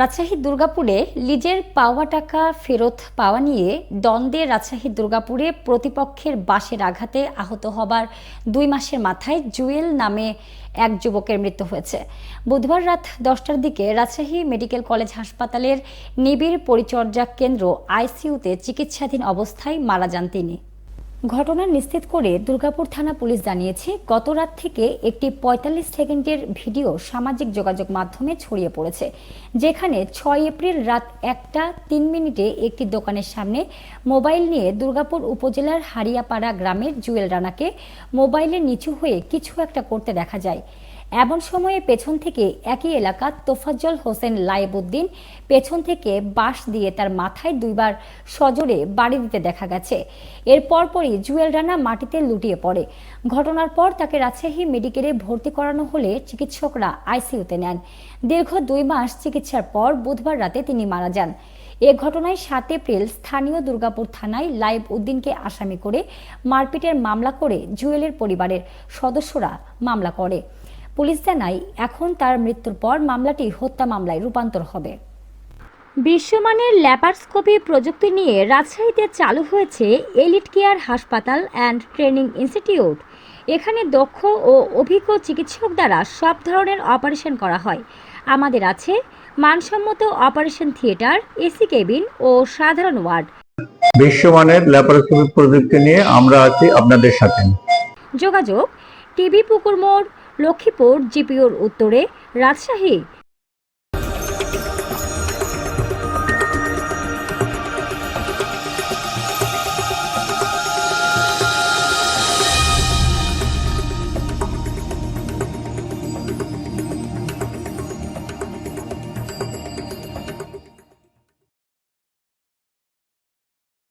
রাজশাহী দুর্গাপুরে লিজের পাওয়া টাকা ফেরত পাওয়া নিয়ে দ্বন্দ্বে রাজশাহী দুর্গাপুরে প্রতিপক্ষের বাসের আঘাতে আহত হবার দুই মাসের মাথায় জুয়েল নামে এক যুবকের মৃত্যু হয়েছে। বুধবার রাত দশটার দিকে রাজশাহী মেডিকেল কলেজ হাসপাতালের নিবিড় পরিচর্যা কেন্দ্র আইসিইউতে চিকিৎসাধীন অবস্থায় মারা যান তিনি। ঘটনা নিশ্চিত করে দুর্গাপুর থানা পুলিশ জানিয়েছে গত রাত থেকে একটি পঁয়তাল্লিশ সেকেন্ডের ভিডিও সামাজিক যোগাযোগ মাধ্যমে ছড়িয়ে পড়েছে, যেখানে ছয় এপ্রিল রাত একটা তিন মিনিটে একটি দোকানের সামনে মোবাইল নিয়ে দুর্গাপুর উপজেলার হারিয়াপাড়া গ্রামের জুয়েল রানাকে মোবাইলে নিচু হয়ে কিছু একটা করতে দেখা যায়। এমন সময়ে পেছন থেকে একই এলাকার তোফাজ্জল হোসেন লাইবউদ্দিন পেছন থেকে বাঁশ দিয়ে তার মাথায় দুইবার সজোরে বাড়ি দিতে দেখা গেছে। এর পরপরই জুয়েল রানা মাটিতে লুটিয়ে পড়ে। ঘটনার পর তাকে রাজশাহী মেডিকেলে ভর্তি করানো হলে চিকিৎসকরা আইসিইউতে নেন। দীর্ঘ দুই মাস চিকিৎসার পর বুধবার রাতে তিনি মারা যান। এ ঘটনায় সাত এপ্রিল স্থানীয় দুর্গাপুর থানায় লাইব উদ্দিনকে আসামি করে মারপিটের মামলা করে জুয়েলের পরিবারের সদস্যরা মামলা করে। পুলিশ জানায় এখন তার মৃত্যুর পর মামলাটি হত্যা মামলায় রূপান্তর হবে। বিশ্বমানের ল্যাপারস্কোপি প্রযুক্তি নিয়ে রাজশাহীতে চালু হয়েছে এলিট কেয়ার হাসপাতাল অ্যান্ড ট্রেনিং ইনস্টিটিউট। এখানে দক্ষ ও অভিজ্ঞ চিকিৎসক দ্বারা সব ধরনের অপারেশন করা হয়। আমাদের আছে মানসম্মত অপারেশন থিয়েটার এসি কেবিন ও সাধারণ ওয়ার্ড। বিশ্বমানের ল্যাপারোস্কোপি প্রযুক্তি নিয়ে আমরা আছি আপনাদের সাথে। যোগাযোগ টিভি পুকুর মোড় লক্ষ্মীপুর জিপিওর উত্তরে রাজশাহী